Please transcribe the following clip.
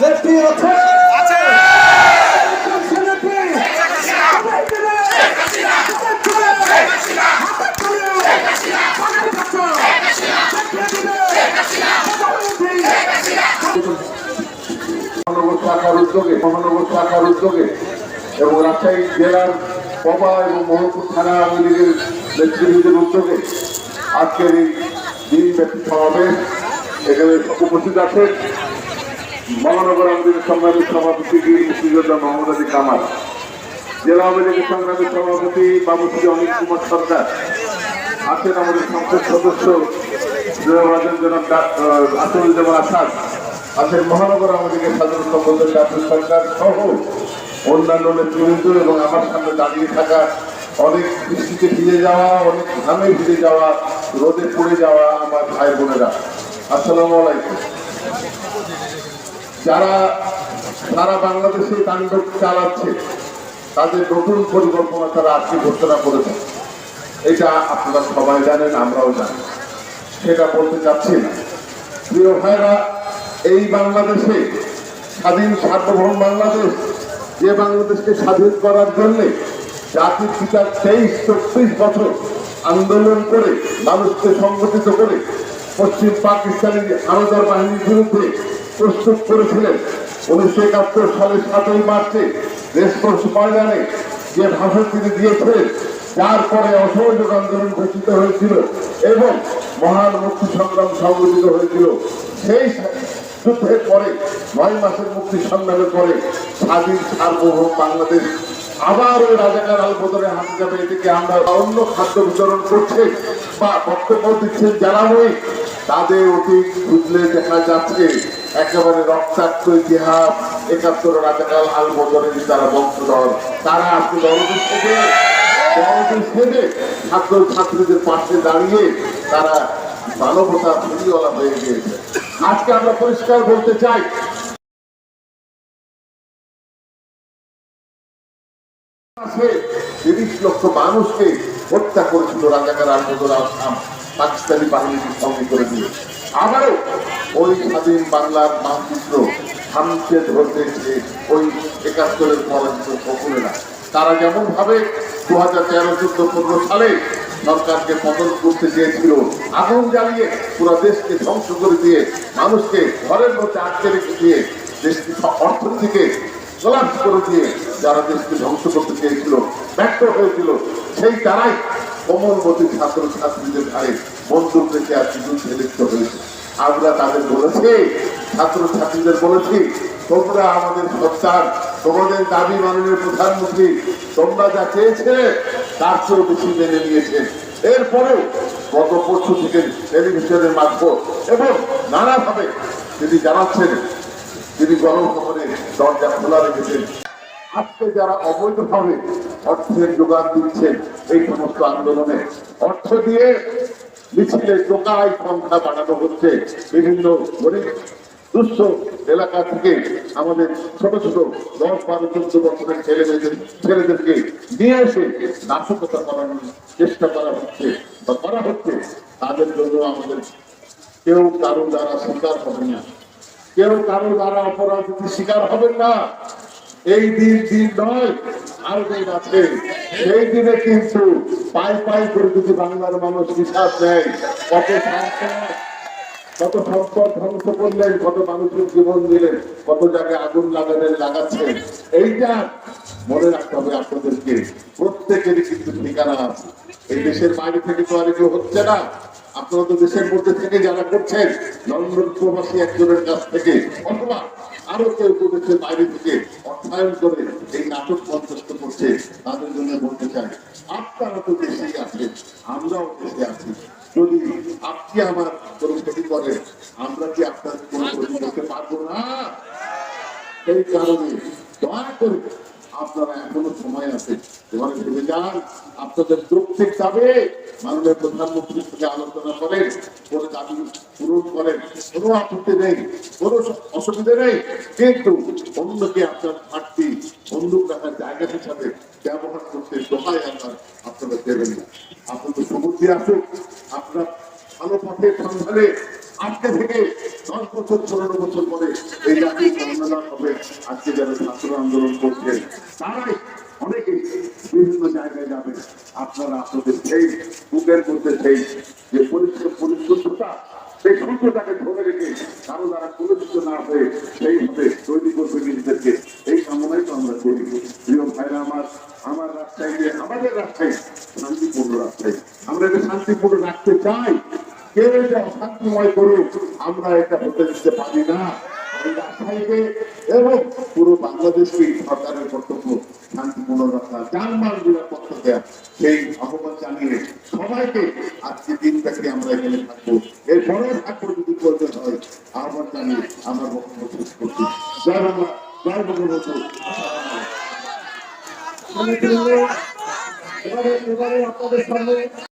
নেত্রী আছে। মহানগর শাখার উদ্যোগে মহানগর শাখার উদ্যোগে এবং রাজশাহী জেলার পবা এবং মোহনপুর থানা আওয়ামী লীগের নেতৃবৃন্দের উদ্যোগে আজকের এই দিনব্যাপী সমাবেশ এখানে উপস্থিত আছে মহানগর আওয়ামী সংগ্রামী সভাপতি মুক্তিযোদ্ধা মোহাম্মদ আলী কামাল, জেলা আওয়ামী লীগের সংগ্রামী সভাপতি বাবুশ্রী অনিল কুমার সরকার, আছেন আমাদের সংসদ সদস্য আসরুজ্জামান আসাদ, আছেন মহানগর আওয়ামী লীগের সাধারণ সম্পাদক ডাক্তার সরকার সহ অন্যান্য নেতৃবৃন্দ এবং আমার সামনে দাঁড়িয়ে থাকা অনেক বৃষ্টিতে ভিজে যাওয়া, অনেক ঘামে ভিজে যাওয়া, রোদে পড়ে যাওয়া আমার ভাই বোনেরা। আসসালামু আলাইকুম। যারা সারা বাংলাদেশে তাণ্ডব চালাচ্ছে, তাদের নতুন পরিকল্পনা তারা আজকে ঘোষণা করেছে। এটা আপনারা সবাই জানেন, আমরাও জানি। সেটা বলতে চাচ্ছি না। প্রিয় ভাইরা এই বাংলাদেশে স্বাধীন সার্বভৌম বাংলাদেশ, যে বাংলাদেশকে স্বাধীন করার জন্যে জাতির পিতার তেইশ, চব্বিশ বছর আন্দোলন করে, মানুষকে সংগঠিত করে, পশ্চিম পাকিস্তানের হানাদার বাহিনীর বিরুদ্ধে প্রস্তুত করেছিলেন উনিশশো একাত্তর সালের সাতই মার্চে রেসকোর্স ময়দানে যে ভাষণ তিনি দিয়েছিলেন, যার পরে অসহযোগ আন্দোলন ঘোষিত হয়েছিল এবং মহান মুক্তি সংগ্রাম সংগঠিত হয়েছিল। সেই যুদ্ধের পরে, নয় মাসের মুক্তি সংগ্রামের পরে স্বাধীন সার্বভৌম বাংলাদেশ আবার ওই রাজাকার আল বদরে হাতে যাবে এদিকে আমরা অন্য খাদ্য বিতরণ করছে বা বক্তব্য দিচ্ছেন যারা নই, তাদের অতীত খুঁজলে দেখা যাচ্ছে একেবারে রক্তাক্ত ইতিহাস একাত্তর রাজাকাল আল বদরের যারা বংশধর, তারা আজকে দলদের থেকে দলদের থেকে ছাত্র ছাত্রীদের পাশে দাঁড়িয়ে তারা মানবতা ফিরিওয়ালা হয়ে গিয়েছে। আজকে আমরা পরিষ্কার বলতে চাই তিরিশ লক্ষ মানুষকে হত্যা করেছিল রাজাকার আলবদর আসাম পাকিস্তানি বাহিনীকে সঙ্গে করে দিয়ে আবারও ওই স্বাধীন বাংলার মানচিত্র থামছে ধরতে এসে ওই একাত্তরের পরাজিত সকলেরা তারা যেমন ভাবে দু হাজার তেরো চোদ্দ পনেরো সালে সরকারকে পতন করতে চেয়েছিল, আগুন জ্বালিয়ে পুরো দেশকে ধ্বংস করে দিয়ে মানুষকে ঘরের মধ্যে আটকে রেখে দিয়ে দেশকে অর্থনীতিকে কোলাপস করে দিয়ে যারা দেশকে ধ্বংস করতে চেয়েছিল, ব্যর্থ হয়েছিল, সেই তারাই কোমলমতি ছাত্র ছাত্রীদের ধারে বন্দুক রেখে আর কিছু লিপ্ত হয়েছে। আমরা তাদের বলেছি ছাত্র ছাত্রীদের বলেছি, তোমরা আমাদের সত্তার তোমাদের দাবি মাননীয় প্রধানমন্ত্রী, তোমরা যা চেয়েছে তার চেয়েও বেশি মেনে নিয়েছেন। এরপরেও গত পরশু থেকে টেলিভিশনের মাধ্যম এবং নানাভাবে তিনি জানাচ্ছেন, তিনি গণভবনে দরজা খোলা রেখেছেন। আজকে যারা অবৈধভাবে অর্থের যোগান দিচ্ছেন, এই সমস্ত আন্দোলনে অর্থ দিয়ে মিছিলে টোকাই সংখ্যা বাড়ানো হচ্ছে। বিভিন্ন এলাকা থেকে আমাদের ছোট ছোট দশ বারো চোদ্দ বছরের ছেলে মেয়েদের ছেলেদেরকে নিয়ে এসে নাশকতা করানোর চেষ্টা করা হচ্ছে বা করা হচ্ছে। তাদের জন্য আমাদের কেউ কারও দ্বারা শিকার হবে না। কেউ কারও দ্বারা অপরাধীর শিকার হবেন না। এই দিন দিন নয়, আর দিন আছে। দিনে কিন্তু পাই পাই করে যদি বাংলার মানুষ নেয়, কত কত সম্পদ ধ্বংস করলেন, কত মানুষের জীবন দিলেন, কত জায়গায় আগুন লাগালেন, লাগাচ্ছেন। এইটা মনে রাখতে হবে আপনাদেরকে। প্রত্যেকেরই কিন্তু ঠিকানা আছে। এই দেশের বাইরে থেকে তো আর কেউ হচ্ছে না। আপনারা তো দেশের মধ্যে থেকে যারা করছেন, লন্ডন প্রবাসী একজনের কাছ থেকে, অথবা আরও কেউ দেশের বাইরে থেকে অর্থায়ন করে এই নাটক মঞ্চস্থ করছে, তাদের জন্য বলতে চাই, আপনারা তো দেশেই আছেন, আমরাও দেশে আছি। যদি আপনি আমার কোনো ক্ষতি করেন আমরা কি আপনার কোনো ক্ষতি করতে পারব না? সেই কারণে দয়া করে আপনারা এখনও সময় আছে। ঘরে ফিরে যান, আপনাদের যৌক্তিক দাবি মাননীয় প্রধানমন্ত্রীর সঙ্গে আলোচনা করেন, কোনো দাবি পূরণ করেন, কোনো আপত্তি নেই, কোনো অসুবিধা নেই, কিন্তু অন্যকে আপনার ঘাটতি, বন্দুক রাখার জায়গা হিসাবে ব্যবহার করতে দোহাই আপনার আপনারা দেবেন না। আপনাদের সুবুদ্ধি আসুক আপনার ভালো পথে সন্ধানে আজকে থেকে দশ বছর পনেরো বছর পরে এই জাতীয় সম্মেলন হবে। আজকে যারা ছাত্র আন্দোলন করছে, তারাই অনেকে বিভিন্ন জায়গায় যাবে। আপনারা আপনাদের সেই বুকের মধ্যে সেই যে পরিষ্কার পরিশুদ্ধতা সেই সূর্যটাকে ধরে রেখে কারও দ্বারা কলুষিত না হয়ে সেইভাবে তৈরি করবে নিজেদেরকে। এই কামনাই তো আমরা করি। প্রিয় ভাইরা আমার আমার রাজশাহীতে, আমাদের রাস্তায় শান্তিপূর্ণ রাস্তায় আমরা এটা শান্তিপূর্ণ রাখতে চাই। কেউ এটা অশান্তিময় করুক, আমরা এটা হতে দিতে পারি না। এবং পুরো বাংলাদেশকে সরকারের কর্তব্য শান্তিপূর্ণ রাখা যানবাহন নিরাপত্তা দেওয়া সেই আহ্বান জানিয়ে সবাইকে আজকে দিনটাকে আমরা এখানে থাকব। এরপরেও থাকব যদি প্রয়োজন হয়, আহ্বান জানিয়ে আমরা বক্তব্য শেষ করছি। জয় বাংলা, জয় বঙ্গবন্ধু। এবারে এবারে আপনাদের সামনে